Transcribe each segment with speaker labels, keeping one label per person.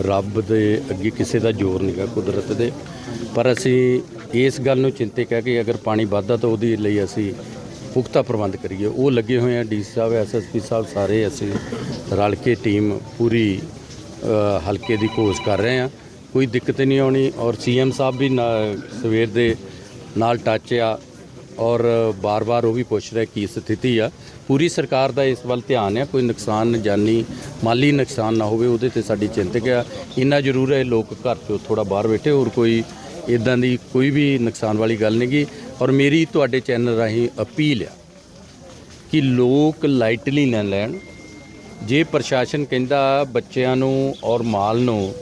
Speaker 1: ਰੱਬ ਦੇ ਅੱਗੇ ਕਿਸੇ ਦਾ ਜ਼ੋਰ ਨਹੀਂਗਾ ਕੁਦਰਤ ਦੇ। ਪਰ ਅਸੀਂ ਇਸ ਗੱਲ ਨੂੰ ਚਿੰਤਿਤ ਹੈ ਕਿ ਅਗਰ ਪਾਣੀ ਵੱਧਦਾ ਤਾਂ ਉਹਦੇ ਲਈ ਅਸੀਂ ਪੁਖਤਾ ਪ੍ਰਬੰਧ ਕਰੀਏ। ਉਹ ਲੱਗੇ ਹੋਏ ਆ ਡੀ ਸਾਹਿਬ ਐਸਐਸਪੀ ਸਾਹਿਬ ਸਾਰੇ ਅਸੀਂ ਰਲ ਕੇ ਟੀਮ ਪੂਰੀ ਹਲਕੇ ਦੀ ਕੋਸ਼ਿਸ਼ ਕਰ ਰਹੇ ਆ। ਕੋਈ ਦਿੱਕਤ ਨਹੀਂ ਆਉਣੀ ਔਰ ਸੀਐਮ ਸਾਹਿਬ ਵੀ ਨਾ- ਸਵੇਰ ਦੇ ਨਾਲ ਟੱਚ ਆ ਔਰ ਬਾਰ-ਬਾਰ ਉਹ ਵੀ ਪੁੱਛ ਰਿਹਾ ਕੀ ਸਥਿਤੀ ਆ। ਪੂਰੀ ਸਰਕਾਰ ਦਾ ਇਸ ਵੱਲ ਧਿਆਨ ਹੈ, ਕੋਈ ਨੁਕਸਾਨ ਜਾਨੀ ਮਾਲੀ ਨੁਕਸਾਨ ਨਾ ਹੋਵੇ, ਉਹਦੇ ਤੇ ਸਾਡੀ ਚਿੰਤਕ ਆ ਇੰਨਾ ਜ਼ਰੂਰ ਹੈ, ਲੋਕ ਘਰ ਤੋਂ ਥੋੜਾ ਬਾਹਰ ਬੈਠੇ, ਹੋਰ ਕੋਈ ਇਦਾਂ ਦੀ ਕੋਈ ਵੀ ਨੁਕਸਾਨ ਵਾਲੀ ਗੱਲ ਨਹੀਂ ਗੀ। ਔਰ ਮੇਰੀ ਤੁਹਾਡੇ ਚੈਨਲ ਰਾਹੀਂ ਅਪੀਲ ਆ ਕਿ ਲੋਕ ਲਾਈਟਲੀ ਨਾ ਲੈਣ। ਜੇ ਪ੍ਰਸ਼ਾਸਨ ਕਹਿੰਦਾ ਬੱਚਿਆਂ ਨੂੰ ਔਰ ਮਾਲ ਨੂੰ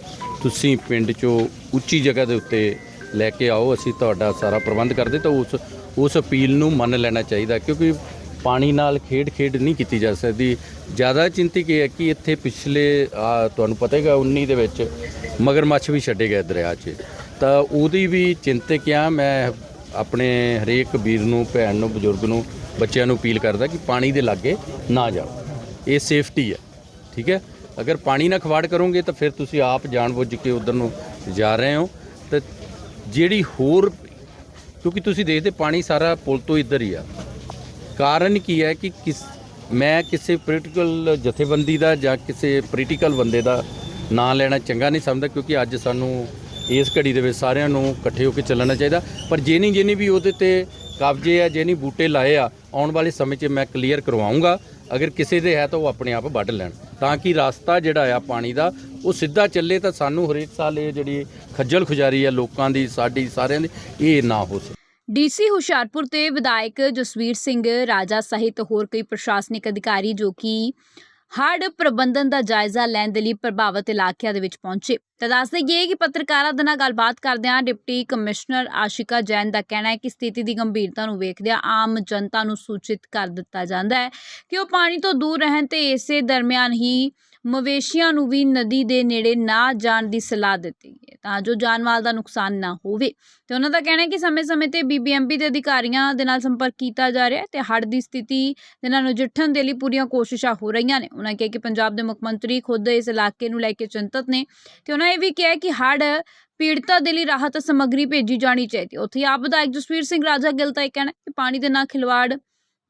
Speaker 1: ਤੁਸੀਂ ਪਿੰਡ 'ਚੋਂ ਉੱਚੀ ਜਗ੍ਹਾ ਦੇ ਉੱਤੇ ਲੈ ਕੇ ਆਓ, ਅਸੀਂ ਤੁਹਾਡਾ ਸਾਰਾ ਪ੍ਰਬੰਧ ਕਰਦੇ, ਤਾਂ ਉਸ ਉਸ ਅਪੀਲ ਨੂੰ ਮੰਨ ਲੈਣਾ ਚਾਹੀਦਾ, ਕਿਉਂਕਿ ਪਾਣੀ ਨਾਲ ਖੇਡ ਖੇਡ ਨਹੀਂ ਕੀਤੀ ਜਾ ਸਕਦੀ। ਜ਼ਿਆਦਾ ਚਿੰਤਿਤ ਇਹ ਹੈ ਕਿ ਇੱਥੇ ਪਿਛਲੇ ਤੁਹਾਨੂੰ ਪਤਾ ਹੈਗਾ 19 ਦੇ ਵਿੱਚ ਮਗਰਮੱਛ ਵੀ ਛੱਡੇ ਗਏ ਦਰਿਆ 'ਚ। ਤਾਂ ਉਹਦੀ ਵੀ ਚਿੰਤਕ ਆ, ਮੈਂ ਆਪਣੇ ਹਰੇਕ ਵੀਰ ਨੂੰ, ਭੈਣ ਨੂੰ, ਬਜ਼ੁਰਗ ਨੂੰ, ਬੱਚਿਆਂ ਨੂੰ ਅਪੀਲ ਕਰਦਾ ਕਿ ਪਾਣੀ ਦੇ ਲਾਗੇ ਨਾ ਜਾਓ। ਇਹ ਸੇਫਟੀ ਹੈ ਠੀਕ ਹੈ? ਅਗਰ ਪਾਣੀ ਨਾਲ ਖਵਾੜ ਕਰੋਗੇ ਤਾਂ ਫਿਰ ਤੁਸੀਂ ਆਪ ਜਾਣਬੁੱਝ ਕੇ ਉਧਰ ਨੂੰ ਜਾ ਰਹੇ ਹੋ। ਤੇ ਜਿਹੜੀ ਹੋਰ, ਕਿਉਂਕਿ ਤੁਸੀਂ ਦੇਖਦੇ ਪਾਣੀ ਸਾਰਾ ਪੁਲ ਤੋਂ ਇੱਧਰ ਹੀ ਆ। ਕਾਰਨ ਕੀ ਹੈ ਕਿ ਕਿਸ ਮੈਂ ਕਿਸੇ ਪੋਲੀਟੀਕਲ ਜਥੇਬੰਦੀ ਦਾ ਜਾਂ ਕਿਸੇ ਪੋਲੀਟੀਕਲ ਬੰਦੇ ਦਾ ਨਾਂ ਲੈਣਾ ਚੰਗਾ ਨਹੀਂ ਸਮਝਦਾ ਕਿਉਂਕਿ ਅੱਜ ਸਾਨੂੰ ਇਸ ਘੜੀ ਦੇ ਵਿੱਚ ਸਾਰਿਆਂ ਨੂੰ ਇਕੱਠੇ ਹੋ ਕੇ ਚੱਲਣਾ ਚਾਹੀਦਾ। ਪਰ ਜਿਹਨੀ ਜਿਹਨੀ ਵੀ ਉਹਦੇ ਤੇ ਕਬਜ਼ੇ ਆ ਜਿਹਨੀ ਬੂਟੇ ਲਾਏ ਆ, ਆਉਣ ਵਾਲੇ ਸਮੇਂ 'ਚ ਮੈਂ ਕਲੀਅਰ ਕਰਵਾਉਂਗਾ। ਅਗਰ ਕਿਸੇ ਦੇ ਹੈ ਤਾਂ ਉਹ ਆਪਣੇ ਆਪ ਵੱਢ ਲੈਣ। ਤਾਂ ਕਿ ਰਸਤਾ ਜਿਹੜਾ ਆ ਪਾਣੀ ਦਾ, ਉਹ ਸਿੱਧਾ ਚੱਲੇ ਤਾਂ ਸਾਨੂੰ ਹਰੇਕ ਸਾਲ ਇਹ ਜਿਹੜੀ ਖੱਜਲ ਖੁਜਾਰੀ ਆ ਲੋਕਾਂ ਦੀ, ਸਾਡੀ ਸਾਰਿਆਂ ਦੀ, ਇਹ ਨਾ ਹੋ ਸਕੇ।
Speaker 2: ਡੀਸੀ ਹੁਸ਼ਿਆਰਪੁਰ ਤੇ ਵਿਧਾਇਕ ਜਸਵੀਰ ਸਿੰਘ ਰਾਜਾ ਸਹਿਤ ਹੋਰ ਕਈ ਪ੍ਰਸ਼ਾਸਨਿਕ ਅਧਿਕਾਰੀ ਜੋ ਕਿ ਹੜ੍ਹ ਪ੍ਰਬੰਧਨ ਦਾ ਜਾਇਜ਼ਾ ਲੈਣ ਦੇ ਲਈ ਪ੍ਰਭਾਵਿਤ ਇਲਾਕਿਆਂ ਦੇ ਵਿੱਚ ਪਹੁੰਚੇ। ਤਾਂ ਦੱਸ ਦੇਈਏ ਕਿ ਪੱਤਰਕਾਰਾਂ ਦੇ ਨਾਲ ਗੱਲਬਾਤ ਕਰਦਿਆਂ ਡਿਪਟੀ ਕਮਿਸ਼ਨਰ ਆਸ਼ਿਕਾ ਜੈਨ ਦਾ ਕਹਿਣਾ ਹੈ ਕਿ ਸਥਿਤੀ ਦੀ ਗੰਭੀਰਤਾ ਨੂੰ ਵੇਖਦਿਆਂ ਆਮ ਜਨਤਾ ਨੂੰ ਸੂਚਿਤ ਕਰ ਦਿੱਤਾ ਜਾਂਦਾ ਹੈ ਕਿ ਉਹ ਪਾਣੀ ਤੋਂ ਦੂਰ ਰਹਿਣ ਤੇ ਇਸੇ ਦਰਮਿਆਨ ਹੀ ਮਵੇਸ਼ੀਆਂ ਨੂੰ ਵੀ ਨਦੀ ਦੇ ਨੇੜੇ ਨਾ ਜਾਣ ਦੀ ਸਲਾਹ ਦਿੱਤੀ ਗਈ ਹੈ। ਤਾਂ ਜੋ ਜਾਨਮਾਲ ਦਾ ਨੁਕਸਾਨ ਨਾ ਹੋਵੇ। ਤੇ ਉਹਨਾਂ ਦਾ ਕਹਿਣਾ ਹੈ ਕਿ ਸਮੇਂ-ਸਮੇਂ ਤੇ ਬੀਬੀਐਮਪੀ ਦੇ ਅਧਿਕਾਰੀਆਂ ਦੇ ਨਾਲ ਸੰਪਰਕ ਕੀਤਾ ਜਾ ਰਿਹਾ ਹੈ ਤੇ ਹੜ੍ਹ ਦੀ ਸਥਿਤੀ ਦੇ ਨਾਲ ਨਜਿੱਠਣ ਦੇ ਲਈ ਪੂਰੀਆਂ ਕੋਸ਼ਿਸ਼ਾਂ ਹੋ ਰਹੀਆਂ ਨੇ। ਉਹਨਾਂ ਕਿਹਾ ਕਿ ਪੰਜਾਬ ਦੇ ਮੁੱਖ ਮੰਤਰੀ ਖੁਦ ਇਸ ਇਲਾਕੇ ਨੂੰ ਲੈ ਕੇ ਚਿੰਤਤ ਨੇ ਤੇ ਉਹਨਾਂ ਇਹ ਵੀ ਕਿਹਾ ਕਿ ਹੜ੍ਹ ਪੀੜਤਾਂ ਦੇ ਲਈ ਰਾਹਤ ਸਮੱਗਰੀ ਭੇਜੀ ਜਾਣੀ ਚਾਹੀਦੀ ਹੈ। ਉੱਥੇ ਹੀ ਆਪ ਵਿਧਾਇਕ ਜਸਵੀਰ ਸਿੰਘ ਰਾਜਾ ਗਿੱਲ ਦਾ ਇਹ ਕਹਿਣਾ ਕਿ ਪਾਣੀ ਦੇ ਨਾਲ ਖਿਲਵਾੜ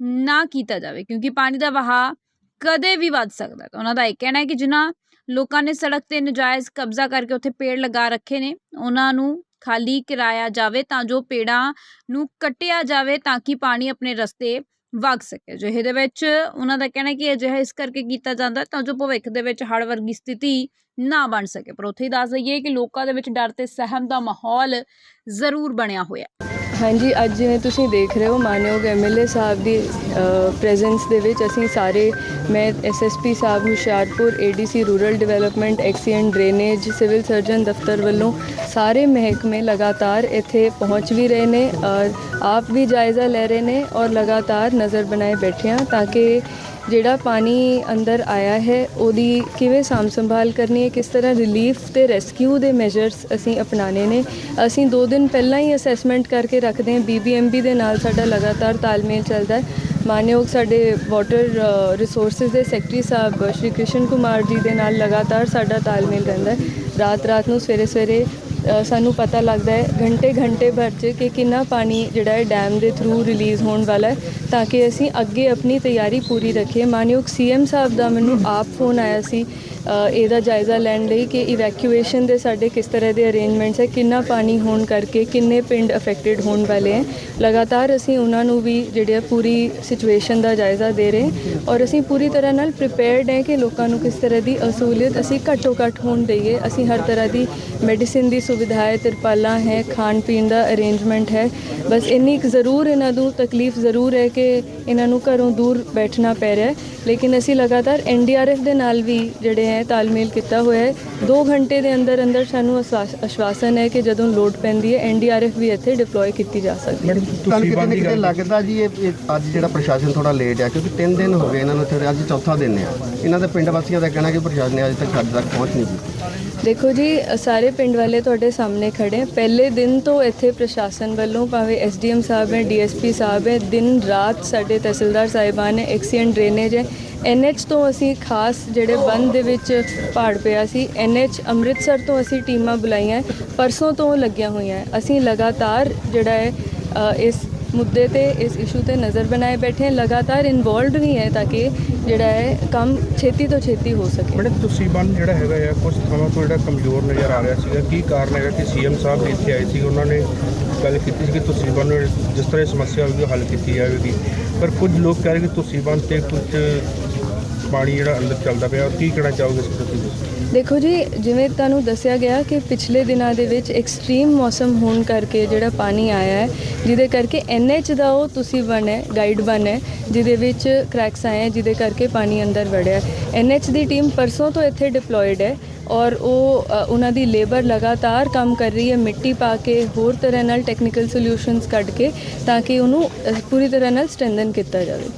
Speaker 2: ਨਾ ਕੀਤਾ ਜਾਵੇ, ਕਿਉਂਕਿ ਪਾਣੀ ਦਾ ਵਹਾਅ ਕਦੇ ਵੀ ਵੱਧ ਸਕਦਾ ਤਾਂ ਉਹਨਾਂ ਦਾ ਇਹ ਕਹਿਣਾ ਹੈ ਕਿ ਜਿਨ੍ਹਾਂ ਲੋਕਾਂ ਨੇ ਸੜਕ ਤੇ ਨਜਾਇਜ਼ ਕਬਜ਼ਾ ਕਰਕੇ ਉੱਥੇ ਪੇੜ ਲਗਾ ਰੱਖੇ ਨੇ, ਉਹਨਾਂ ਨੂੰ ਖਾਲੀ ਕਰਾਇਆ ਜਾਵੇ ਤਾਂ ਜੋ ਪੇੜਾਂ ਨੂੰ ਕੱਟਿਆ ਜਾਵੇ ਤਾਂ ਕਿ ਪਾਣੀ ਆਪਣੇ ਰਸਤੇ ਵਗ ਸਕੇ। ਅਜਿਹੇ ਦੇ ਵਿੱਚ ਉਹਨਾਂ ਦਾ ਕਹਿਣਾ ਕਿ ਅਜਿਹਾ ਇਸ ਕਰਕੇ ਕੀਤਾ ਜਾਂਦਾ ਤਾਂ ਜੋ ਭਵਿੱਖ ਦੇ ਵਿੱਚ ਹੜ੍ਹ ਵਰਗੀ ਸਥਿਤੀ ਨਾ ਬਣ ਸਕੇ। ਪਰ ਉੱਥੇ ਹੀ ਦੱਸ ਦਈਏ ਕਿ ਲੋਕਾਂ ਦੇ ਵਿੱਚ ਡਰ ਤੇ ਸਹਿਮ ਦਾ ਮਾਹੌਲ ਜ਼ਰੂਰ ਬਣਿਆ ਹੋਇਆ।
Speaker 3: ਹਾਂਜੀ, ਅੱਜ ਜਿਵੇਂ ਤੁਸੀਂ ਦੇਖ ਰਹੇ ਹੋ, ਮਾਨਯੋਗ ਐਮਐਲਏ ਸਾਹਿਬ ਦੀ ਪ੍ਰੈਜ਼ੈਂਸ ਦੇ ਵਿੱਚ ਅਸੀਂ ਸਾਰੇ, ਮੈਂ ਐਸਐਸਪੀ ਸਾਹਿਬ, Hoshiarpur ADC rural development XEN drainage civil surgeon ਦਫ਼ਤਰ ਵੱਲੋਂ ਸਾਰੇ ਮਹਿਕਮੇ ਲਗਾਤਾਰ ਇੱਥੇ ਪਹੁੰਚ ਵੀ ਰਹੇ ਨੇ ਔਰ ਆਪ ਵੀ ਜਾਇਜ਼ਾ ਲੈ ਰਹੇ ਨੇ ਔਰ ਲਗਾਤਾਰ ਨਜ਼ਰ ਬਣਾਏ ਬੈਠੇ ਹਾਂ ਤਾਂ ਕਿ ਜਿਹੜਾ ਪਾਣੀ ਅੰਦਰ ਆਇਆ ਹੈ, ਉਹਦੀ ਕਿਵੇਂ ਸਾਂਭ ਸੰਭਾਲ ਕਰਨੀ ਹੈ, ਕਿਸ ਤਰ੍ਹਾਂ ਰਿਲੀਫ ਤੇ ਰੈਸਕਿਊ ਦੇ ਮੈਜਰਸ ਅਸੀਂ ਅਪਣਾਣੇ ਨੇ। ਅਸੀਂ 2 ਦਿਨ ਪਹਿਲਾਂ ਹੀ ਅਸੈਸਮੈਂਟ ਕਰਕੇ ਰੱਖਦੇ ਹਾਂ ਬੀਬੀਐਮਬੀ ਦੇ ਨਾਲ ਸਾਡਾ ਲਗਾਤਾਰ ਤਾਲਮੇਲ ਚੱਲਦਾ ਹੈ। ਮਾਨਯੋਗ ਸਾਡੇ ਵਾਟਰ ਰਿਸੋਰਸਸ ਦੇ ਸੈਕਟਰੀ ਸਾਹਿਬ ਸ਼੍ਰੀ ਕ੍ਰਿਸ਼ਨ ਕੁਮਾਰ ਜੀ ਦੇ ਨਾਲ ਲਗਾਤਾਰ ਸਾਡਾ ਤਾਲਮੇਲ ਰਹਿੰਦਾ ਹੈ। ਰਾਤ ਰਾਤ ਨੂੰ ਸਵੇਰੇ ਸਵੇਰੇ ਸਾਨੂੰ ਪਤਾ ਲੱਗਦਾ ਹੈ ਘੰਟੇ ਘੰਟੇ ਭਰ 'ਚ ਕਿ ਕਿੰਨਾ ਪਾਣੀ ਜਿਹੜਾ ਹੈ ਡੈਮ ਦੇ ਥਰੂ ਰਿਲੀਜ਼ ਹੋਣ ਵਾਲਾ ਹੈ, ਤਾਂ ਕਿ ਅਸੀਂ ਅੱਗੇ ਆਪਣੀ ਤਿਆਰੀ ਪੂਰੀ ਰੱਖੀਏ। ਮਾਨਯੋਗ ਸੀਐਮ ਸਾਹਿਬ ਦਾ ਮੈਨੂੰ ਆਪ ਫੋਨ ਆਇਆ ਸੀ ਇਹਦਾ ਜਾਇਜ਼ਾ ਲੈਣ ਲਈ ਕਿ ਇਵੈਕੂਏਸ਼ਨ ਦੇ ਸਾਡੇ ਕਿਸ ਤਰ੍ਹਾਂ ਦੇ ਅਰੇਂਜਮੈਂਟਸ ਹੈ, ਕਿੰਨਾ ਪਾਣੀ ਹੋਣ ਕਰਕੇ ਕਿੰਨੇ ਪਿੰਡ ਅਫੈਕਟਡ ਹੋਣ ਵਾਲੇ ਹੈ। ਲਗਾਤਾਰ ਅਸੀਂ ਉਹਨਾਂ ਨੂੰ ਵੀ ਜਿਹੜੇ ਆ ਪੂਰੀ ਸਿਚੁਏਸ਼ਨ ਦਾ ਜਾਇਜ਼ਾ ਦੇ ਰਹੇ ਔਰ ਅਸੀਂ ਪੂਰੀ ਤਰ੍ਹਾਂ ਨਾਲ ਪ੍ਰਿਪੇਅਰਡ ਹੈ ਕਿ ਲੋਕਾਂ ਨੂੰ ਕਿਸ ਤਰ੍ਹਾਂ ਦੀ ਅਸੂਲੀਅਤ ਅਸੀਂ ਘੱਟੋ ਘੱਟ ਹੋਣ ਦਈਏ। ਅਸੀਂ ਹਰ ਤਰ੍ਹਾਂ ਦੀ ਮੈਡੀਸਿਨ ਦੀ ਸੁਵਿਧਾ ਹੈ, ਤਿਰਪਾਲਾਂ ਹੈ, ਖਾਣ ਪੀਣ ਦਾ ਅਰੇਂਜਮੈਂਟ ਹੈ। ਬਸ ਇੰਨੀ ਕੁ ਜ਼ਰੂਰ ਇਹਨਾਂ ਨੂੰ ਤਕਲੀਫ ਜ਼ਰੂਰ ਹੈ ਕਿ ਇਹਨਾਂ ਨੂੰ ਘਰੋਂ ਦੂਰ ਬੈਠਣਾ ਪੈ ਰਿਹਾ ਲੇਕਿਨ ਅਸੀਂ ਲਗਾਤਾਰ ਐਨਡੀਆਰਐਫ ਦੇ ਨਾਲ ਵੀ ਜਿਹੜੇ ਹੈ ਤਾਲਮੇਲ ਕੀਤਾ ਹੋਇਆ ਹੈ। 2 ਘੰਟੇ ਦੇ ਅੰਦਰ ਅੰਦਰ ਸਾਨੂੰ ਅਸਵਾਸ- ਆਸ਼ਵਾਸਨ ਹੈ ਕਿ ਜਦੋਂ ਲੋਡ ਪੈਂਦੀ ਹੈ ਐਨਡੀਆਰਐਫ ਵੀ ਇੱਥੇ ਡਿਪਲੋਏ ਕੀਤੀ ਜਾ ਸਕਦੀ ਹੈ।
Speaker 4: ਤੁਹਾਨੂੰ ਕਿਤੇ ਨਾ ਕਿਤੇ ਲੱਗਦਾ ਜੀ ਇਹ ਅੱਜ ਜਿਹੜਾ ਪ੍ਰਸ਼ਾਸਨ ਥੋੜਾ ਲੇਟ ਆ ਕਿਉਂਕਿ 3 ਦਿਨ ਹੋ ਗਏ ਇਹਨਾਂ ਨੂੰ ਇੱਥੇ ਅੱਜ ਚੌਥਾ ਦਿਨ ਆ। ਇਹਨਾਂ ਦੇ ਪਿੰਡ ਵਾਸੀਆਂ ਦਾ ਕਹਿਣਾ ਕਿ ਪ੍ਰਸ਼ਾਸਨ ਨੇ ਅਜੇ ਤੱਕ ਸਾਡੇ ਤੱਕ ਪਹੁੰਚ ਨਹੀਂ ਕੀਤੀ।
Speaker 3: ਦੇਖੋ ਜੀ ਸਾਰੇ ਪਿੰਡ ਵਾਲੇ ਤੁਹਾਡੇ ਸਾਹਮਣੇ ਖੜੇ ਹੈ ਪਹਿਲੇ ਦਿਨ ਤੋਂ ਇੱਥੇ ਪ੍ਰਸ਼ਾਸਨ ਵੱਲੋਂ ਭਾਵੇਂ ਐਸਡੀਐਮ ਸਾਹਿਬ ਹੈ ਡੀਐਸਪੀ ਸਾਹਿਬ ਹੈ ਦਿਨ ਰਾਤ ਸਾਡੇ ਤਹਿਸੀਲਦਾਰ ਸਾਹਿਬਾਨ ਹੈ ਐਕਸੀਐਂਟ ਡਰੇਨੇਜ ਹੈ। ਐਨਐਚ ਤੋਂ ਅਸੀਂ ਖਾਸ ਜਿਹੜੇ ਬੰਦ ਦੇ ਵਿੱਚ ਪਹਾੜ ਪਿਆ ਸੀ ਐਨਐਚ ਅੰਮ੍ਰਿਤਸਰ ਤੋਂ ਅਸੀਂ ਟੀਮਾਂ ਬੁਲਾਈਆਂ ਪਰਸੋਂ ਤੋਂ ਲੱਗੀਆਂ ਹੋਈਆਂ ਅਸੀਂ ਲਗਾਤਾਰ ਜਿਹੜਾ ਹੈ ਇਸ ਮੁੱਦੇ ਤੇ, ਇਸ ਇਸ਼ੂ ਤੇ ਨਜ਼ਰ ਬਣਾਏ ਬੈਠੇ ਹਾਂ। ਲਗਾਤਾਰ ਇਨਵੋਲਵਡ ਵੀ ਹੈ ਤਾਂ ਕਿ ਜਿਹੜਾ ਹੈ, ਕੰਮ ਛੇਤੀ ਤੋਂ ਛੇਤੀ ਹੋ ਸਕੇ।
Speaker 5: ਮੈਡਮ, ਤੁਸੀਂ ਬੰਨ ਜਿਹੜਾ ਹੈਗਾ ਆ ਕੁਝ ਥਾਵਾਂ ਤੋਂ ਜਿਹੜਾ ਕਮਜ਼ੋਰ ਨਜ਼ਰ ਆ ਰਿਹਾ ਸੀਗਾ, ਕੀ ਕਾਰਨ ਹੈਗਾ ਕਿ ਸੀਐਮ ਸਾਹਿਬ ਵੀ ਇੱਥੇ ਆਏ ਸੀ? ਉਹਨਾਂ ਨੇ ਗੱਲ ਕੀਤੀ ਸੀ ਕਿ ਤੁਸੀਂ ਬੰਨ ਜਿਸ ਤਰ੍ਹਾਂ ਦੀ ਸਮੱਸਿਆ ਹੋਵੇਗੀ ਉਹ ਹੱਲ ਕੀਤੀ ਜਾਵੇਗੀ। ਪਰ ਕੁਝ ਲੋਕ ਕਹਿ ਰਹੇ ਕਿ ਤੁਸੀਂ ਬੰਨ ਤੇ ਕੁਝ ਪਾਣੀ ਜਿਹੜਾ ਅੰਦਰ ਚੱਲਦਾ ਪਿਆ ਕੀ ਕਹਿਣਾ ਚਾਹੋਗੇ ਇਸ ਪ੍ਰਤੀ?
Speaker 3: ਦੇਖੋ ਜੀ, ਜਿਵੇਂ ਤੁਹਾਨੂੰ ਦੱਸਿਆ ਗਿਆ ਕਿ ਪਿਛਲੇ ਦਿਨਾਂ ਦੇ ਵਿੱਚ ਐਕਸਟ੍ਰੀਮ ਮੌਸਮ ਹੋਣ ਕਰਕੇ ਜਿਹੜਾ ਪਾਣੀ ਆਇਆ ਹੈ, ਜਿਹਦੇ ਕਰਕੇ ਐਨਐਚ ਦਾ ਉਹ ਤੁਸੀਂ ਬਣ ਹੈ ਗਾਈਡ ਬਣ ਹੈ, ਜਿਹਦੇ ਵਿੱਚ ਕ੍ਰੈਕਸ ਆਏ ਹੈ, ਜਿਹਦੇ ਕਰਕੇ ਪਾਣੀ ਅੰਦਰ ਵੜਿਆ ਐਨਐਚ ਦੀ ਟੀਮ ਪਰਸੋਂ ਤੋਂ ਇੱਥੇ ਡਿਪਲੋਇਡ ਹੈ ਔਰ ਉਹ ਉਹਨਾਂ ਦੀ ਲੇਬਰ ਲਗਾਤਾਰ ਕੰਮ ਕਰ ਰਹੀ ਹੈ, ਮਿੱਟੀ ਪਾ ਕੇ, ਹੋਰ ਤਰ੍ਹਾਂ ਨਾਲ ਟੈਕਨੀਕਲ ਸੋਲੂਸ਼ਨਸ ਕੱਢ ਕੇ, ਤਾਂ ਕਿ ਉਹਨੂੰ ਪੂਰੀ ਤਰ੍ਹਾਂ ਨਾਲ ਸਟਰੈਂਥਨ ਕੀਤਾ ਜਾਵੇ।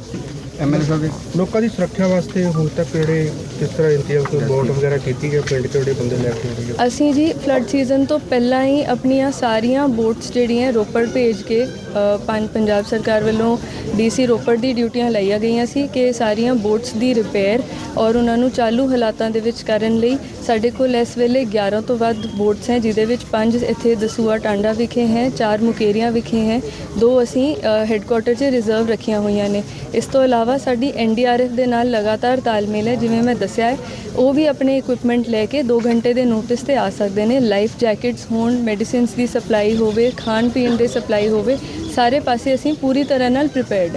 Speaker 4: ਐਮਐਲਏ ਸਾਹਿਬ ਜੀ
Speaker 5: ਲੋਕਾਂ ਦੀ ਸੁਰੱਖਿਆ ਵਾਸਤੇ ਹੁਣ ਤੱਕ ਜਿਹੜੇ ਕਿਸ ਤਰ੍ਹਾਂ ਇੰਤਜ਼ਾਮ ਕੋਈ ਬੋਟ ਵਗੈਰਾ ਕੀਤੀ ਹੈ ਪਿੰਡ 'ਚ ਜਿਹੜੇ ਬੰਦੇ ਲੈ ਕੇ ਆਏ? ਆ
Speaker 3: ਅਸੀਂ ਜੀ ਫਲੱਡ ਸੀਜ਼ਨ ਤੋਂ ਪਹਿਲਾਂ ਹੀ ਆਪਣੀਆਂ ਸਾਰੀਆਂ ਬੋਟਸ ਜਿਹੜੀਆਂ ਰੋਪੜ ਭੇਜ ਕੇ ਅ, ਪੰਜ ਪੰਜਾਬ ਸਰਕਾਰ ਵੱਲੋਂ ਡੀਸੀ ਰੋਪੜ ਦੀ ਡਿਊਟੀਆਂ ਲਈਆਂ ਗਈਆਂ ਸੀ ਕਿ ਸਾਰੀਆਂ ਬੋਟਸ ਦੀ ਰਿਪੇਅਰ ਔਰ ਉਹਨਾਂ ਨੂੰ ਚਾਲੂ ਹਾਲਾਤਾਂ ਦੇ ਵਿੱਚ ਕਰਨ ਲਈ ਸਾਡੇ ਕੋਲ ਇਸ ਵੇਲੇ 11 ਤੋਂ ਵੱਧ ਬੋਟਸ ਹੈ ਜਿਹਦੇ ਵਿੱਚ ਪੰਜ ਇੱਥੇ ਦਸੂਆ ਟਾਂਡਾ ਵਿਖੇ ਹੈ ਚਾਰ ਮੁਕੇਰੀਆਂ ਵਿਖੇ ਹੈ ਦੋ ਅਸੀਂ ਹੈੱਡਕੁਆਟਰ 'ਚ ਰਿਜ਼ਰਵ ਰੱਖੀਆਂ ਹੋਈਆਂ ਨੇ। ਇਸ ਤੋਂ ਇਲਾਵਾ ਸਾਡੀ ਐਨਡੀਆਰਐਫ ਦੇ ਨਾਲ ਲਗਾਤਾਰ ਤਾਲਮੇਲ ਹੈ ਜਿਵੇਂ ਮੈਂ ਦੱਸਿਆ ਹੈ। ਉਹ ਵੀ ਆਪਣੇ ਇਕਵਿਪਮੈਂਟ ਲੈ ਕੇ 2 ਘੰਟੇ ਦੇ ਨੋਟਿਸ ਤੇ ਆ ਸਕਦੇ ਨੇ। ਲਾਈਫ ਜੈਕਟਸ ਹੋਣ ਮੈਡੀਸਿਨਸ ਦੀ ਸਪਲਾਈ ਹੋਵੇ ਖਾਣ ਪੀਣ ਦੇ ਸਪਲਾਈ ਹੋਵੇ, ਸਾਰੇ ਪਾਸੇ ਅਸੀਂ ਪੂਰੀ ਤਰ੍ਹਾਂ ਨਾਲ ਪ੍ਰੀਪੇਅਰਡ